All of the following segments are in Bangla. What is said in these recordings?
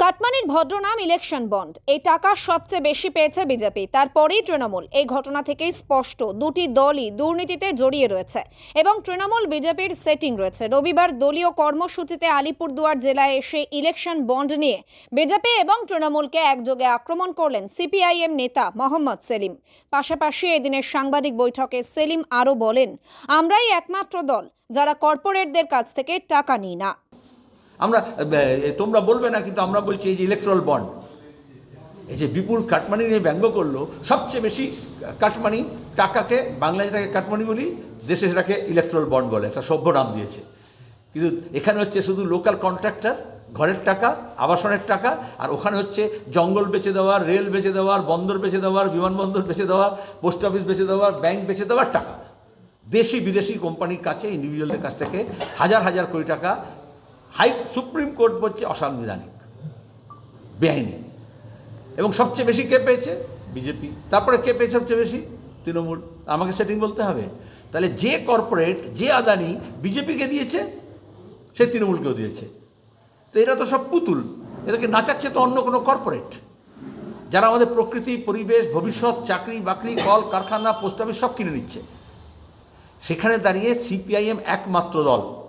কাটমানির ভদ্রনাম ইলেকশন বন্ড। এই টাকা সবচেয়ে বেশি পেয়েছে বিজেপি। তারপরেই তৃণমূল। এই ঘটনা থেকেই স্পষ্ট, দুটি দলই দুর্নীতিতে জড়িয়ে রয়েছে এবং তৃণমূল বিজেপির সেটিং রয়েছে। রবিবার দলীয় কর্মসূচিতে আলিপুরদুয়ার জেলায় এসে ইলেকশন বন্ড নিয়ে বিজেপি এবং তৃণমূলকে একযোগে আক্রমণ করলেন সিপিআইএম নেতা মোহাম্মদ সেলিম। পাশাপাশি এদিনের সাংবাদিক বৈঠকে সেলিম আরও বলেন, আমরাই একমাত্র দল যারা কর্পোরেটদের কাছ থেকে টাকা নিই না। আমরা তোমরা বলবে না, কিন্তু আমরা বলছি এই যে ইলেকট্রাল বন্ড এই যে বিপুল কাটমানি নিয়ে ব্যঙ্গ করল, সবচেয়ে বেশি কাটমানি টাকাকে, বাংলায় যেটাকে কাটমানি বলি, দেশে সেটাকে ইলেকট্রাল বন্ড বলে, একটা সভ্য নাম দিয়েছে। কিন্তু এখানে হচ্ছে শুধু লোকাল কন্ট্রাক্টর ঘরের টাকা, আবাসনের টাকা, আর ওখানে হচ্ছে জঙ্গল বেচে দেওয়ার, রেল বেচে দেওয়ার, বন্দর বেচে দেওয়ার, বিমানবন্দর বেচে দেওয়ার, পোস্ট অফিস বেচে দেওয়ার ব্যাংক বেচে দেওয়ার টাকা। দেশি বিদেশি কোম্পানির কাছে ইন্ডিভিজুয়ালদের কাছ থেকে হাজার হাজার কোটি টাকা হাই সুপ্রিম কোর্ট বলছে অসাংবিধানিক, বেআইনি। এবং সবচেয়ে বেশি কে পেয়েছে? বিজেপি। তারপরে কে পেয়েছে সবচেয়ে বেশি? তৃণমূল। আমাকে সেটিং বলতে হবে। তাহলে যে কর্পোরেট যে আদানি বিজেপিকে দিয়েছে, সে তৃণমূলকেও দিয়েছে। তো এরা তো সব পুতুল। এদেরকে নাচাচ্ছে তো অন্য কোনো কর্পোরেট যারা আমাদের প্রকৃতি, পরিবেশ, ভবিষ্যৎ, চাকরি, বাকরি, কল, কারখানা, পোস্ট অফিস সব কিনে নিচ্ছে। সেখানে দাঁড়িয়ে সিপিআইএম একমাত্র দল।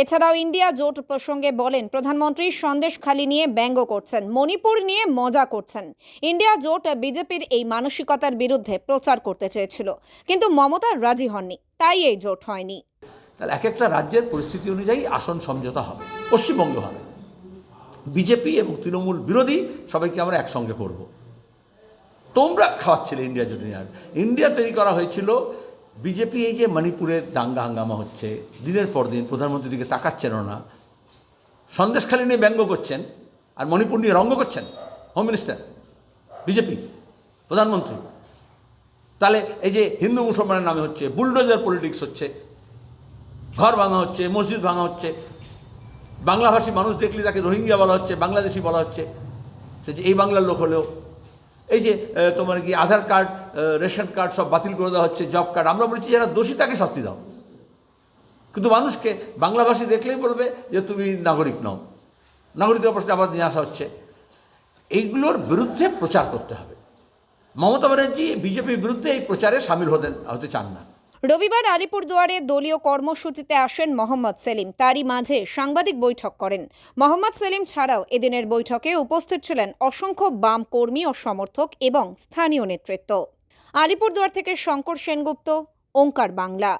এছাড়াও ইন্ডিয়া জোট প্রসঙ্গে বলেন, প্রধানমন্ত্রী সন্দেশখালী নিয়ে ব্যঙ্গ করছেন, মণিপুর নিয়ে মজা করছেন। ইন্ডিয়া জোট বিজেপির এই মানসিকতার বিরুদ্ধে প্রচার করতে চেয়েছিল, কিন্তু মমতা রাজি হননি, তাই এই জোট হয়নি। তাহলে এক একটা রাজ্যের পরিস্থিতি অনুযায়ী আসন সমঝোতা হবে, পশ্চিমবঙ্গে হবে। বিজেপি এবং তৃণমূল বিরোধী সবাইকে আমরা একসঙ্গে করব। তোমরা খাওয়াচ্ছিলে ইন্ডিয়া জোট নিয়ে। ইন্ডিয়া তৈরি করা হয়েছিল বিজেপি এই যে মণিপুরের দাঙ্গা হাঙ্গামা হচ্ছে, দিনের পর দিন প্রধানমন্ত্রীর দিকে তাকাচ্ছেন না, সন্দেশখালী নিয়ে ব্যঙ্গ করছেন আর মণিপুর নিয়ে রঙ্গ করছেন হোম মিনিস্টার বিজেপি, প্রধানমন্ত্রী। তাহলে এই যে হিন্দু মুসলমানের নামে হচ্ছে, বুলডোজার পলিটিক্স হচ্ছে, ঘর ভাঙা হচ্ছে, মসজিদ ভাঙা হচ্ছে, বাংলাভাষী মানুষ দেখলে তাকে রোহিঙ্গা বলা হচ্ছে, বাংলাদেশি বলা হচ্ছে, সে যে এই বাংলার লোক হলেও এই যে তোমার কি আধার কার্ড রেশন কার্ড সব বাতিল করে দেওয়া হচ্ছে, জব কার্ড, আমরা বলছি যারা দোষী তাকে শাস্তি দাও। কিন্তু মানুষকে, বাংলাভাষী দেখলেই বলবে যে তুমি নাগরিক নও। নাগরিকত্ব প্রশ্নে আবার নিয়ে আসা হচ্ছে। এইগুলোর বিরুদ্ধে প্রচার করতে হবে। মমতা ব্যানার্জি, বিজেপির বিরুদ্ধে এই প্রচারে সামিল হতে হতে চান না। রবিবার আলিপুরদুয়ারে দলীয় কর্মসূচিতে আসেন মোহাম্মদ সেলিম। তারই মাঝে সাংবাদিক বৈঠক করেন। মোহাম্মদ সেলিম ছাড়াও এদিনের বৈঠকে উপস্থিত ছিলেন অসংখ্য বাম কর্মী ও সমর্থক এবং স্থানীয় নেতৃত্ব। আলিপুরদুয়ার থেকে শঙ্কর সেনগুপ্ত, ওঙ্কার বাংলা।